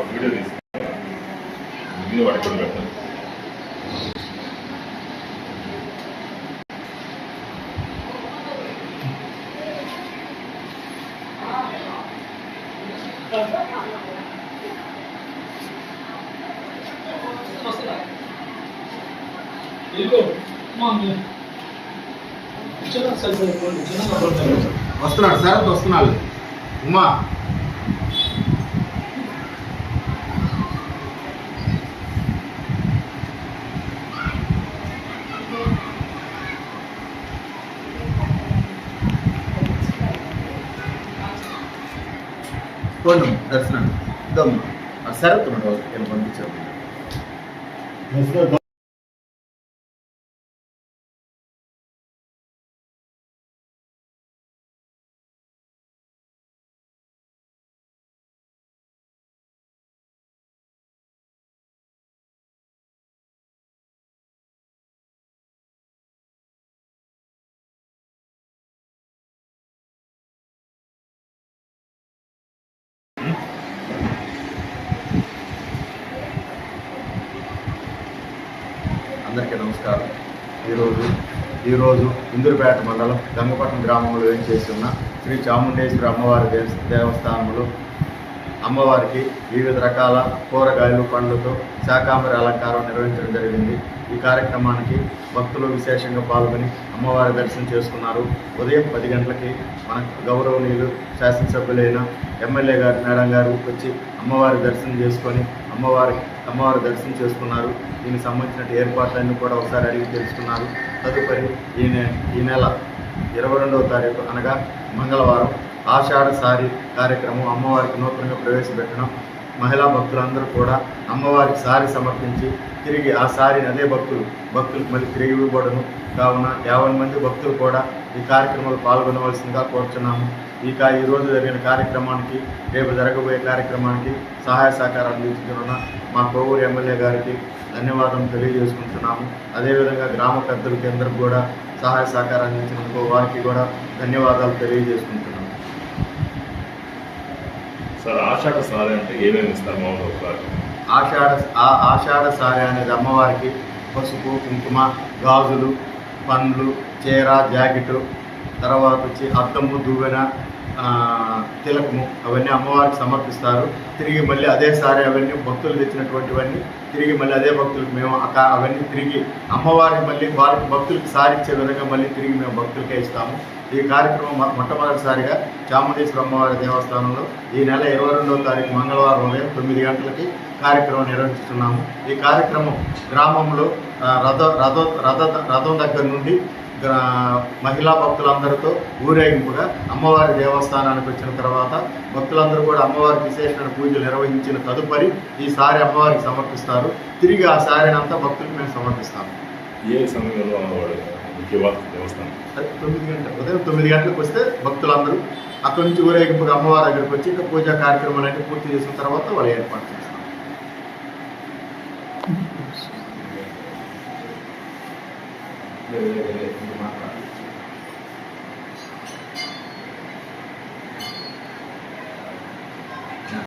ఒక వీడియో తీసుకున్నాను వీడియో పట్టుకొని పెట్టాను వస్తున్నాడు సార్ వస్తున్నాడు. ఉమా. పోను దర్శనం దమ్ శరత్ ఉన్నాడు పంపించాము అందరికీ నమస్కారం. ఈరోజు ఈరోజు ఇందూరుపేట మండలం గంగపట్నం గ్రామంలో ఏం చేస్తున్న శ్రీ చాముండేశ్వరి అమ్మవారి దేవ దేవస్థానంలో అమ్మవారికి వివిధ రకాల కూరగాయలు పండ్లతో శాకాంబరి అలంకారం నిర్వహించడం జరిగింది. ఈ కార్యక్రమానికి భక్తులు విశేషంగా పాల్గొని అమ్మవారి దర్శనం చేసుకున్నారు. ఉదయం పది గంటలకి మన గౌరవనీయులు శాసనసభ్యులైన ఎమ్మెల్యే గారు మేడం గారు వచ్చి అమ్మవారి దర్శనం చేసుకొని అమ్మవారి అమ్మవారి దర్శనం చేసుకున్నారు. దీనికి సంబంధించిన ఏర్పాట్లన్నీ కూడా ఒకసారి అడిగి తెలుసుకున్నారు. తదుపరి ఈ నె- ఈ నెల ఇరవై రెండవ తారీఖు అనగా మంగళవారం ఆషాఢ సారి కార్యక్రమం అమ్మవారికి నూతనంగా ప్రవేశపెట్టడం మహిళా భక్తులందరూ కూడా అమ్మవారికి సారి సమర్పించి తిరిగి ఆ సారిని అదే భక్తులు భక్తులకు మళ్ళీ తిరిగి ఇవ్వబడను. కావున యాభై మంది భక్తులు కూడా ఈ కార్యక్రమంలో పాల్గొనవలసిందిగా కోరుచున్నాము. ఈ ఈరోజు ఈ రోజు జరిగిన కార్యక్రమానికి రేపు జరగబోయే కార్యక్రమానికి సహాయ సహకారాలు అందించుతున్న మా కోవూరు ఎమ్మెల్యే గారికి ధన్యవాదం తెలియజేసుకుంటున్నాము. అదేవిధంగా గ్రామ పెద్దలకి అందరికి కూడా సహాయ సహకారాలు అందించినందుకు వారికి కూడా ధన్యవాదాలు తెలియజేసుకుంటున్నాము. సార్ ఆషాఢ సారీ అంటే ఏమేమి ఇస్తారు మామూలు గారు ఆషాఢ ఆ ఆషాఢ సారి అనేది అమ్మవారికి పసుపు కుంకుమ గాజులు పండ్లు చీర జాకెట్ తర్వాత వచ్చి అద్దము దువ్వెన తిలకము. అవన్నీ అమ్మవారికి సమర్పిస్తారు. తిరిగి మళ్ళీ అదే సారి అవన్నీ భక్తులు తెచ్చినటువంటివన్నీ తిరిగి మళ్ళీ అదే భక్తులకు మేము అక్క అవన్నీ తిరిగి అమ్మవారికి మళ్ళీ వారికి భక్తులకు సారిచ్చే విధంగా మళ్ళీ తిరిగి మేము భక్తులకే ఇస్తాము. ఈ కార్యక్రమం మొట్టమొదటిసారిగా చాముండేశ్వర అమ్మవారి దేవస్థానంలో ఈ నెల ఇరవై రెండవ తారీఖు మంగళవారం ఉదయం తొమ్మిది గంటలకి కార్యక్రమం నిర్వహిస్తున్నాము. ఈ కార్యక్రమం గ్రామంలో రథ రథ రథ రథం దగ్గర నుండి మహిళా భక్తులందరితో ఊరేగింపుగా అమ్మవారి దేవస్థానానికి వచ్చిన తర్వాత భక్తులందరూ కూడా అమ్మవారికి విశేషమైన పూజలు నిర్వహించిన తదుపరి ఈ సారి అమ్మవారికి సమర్పిస్తారు. తిరిగి ఆ సారిని అంతా భక్తులకు మేము సమర్పిస్తాము. ఏ సమయంలో దేవస్థానం? అది తొమ్మిది గంటల ఉదయం తొమ్మిది గంటలకు వస్తే భక్తులందరూ అక్కడి నుంచి ఊరేగింపుగా అమ్మవారి దగ్గరికి వచ్చి ఇంకా పూజా కార్యక్రమాలన్నీ పూర్తి చేసిన తర్వాత వాళ్ళు ఏర్పాటు చేస్తాం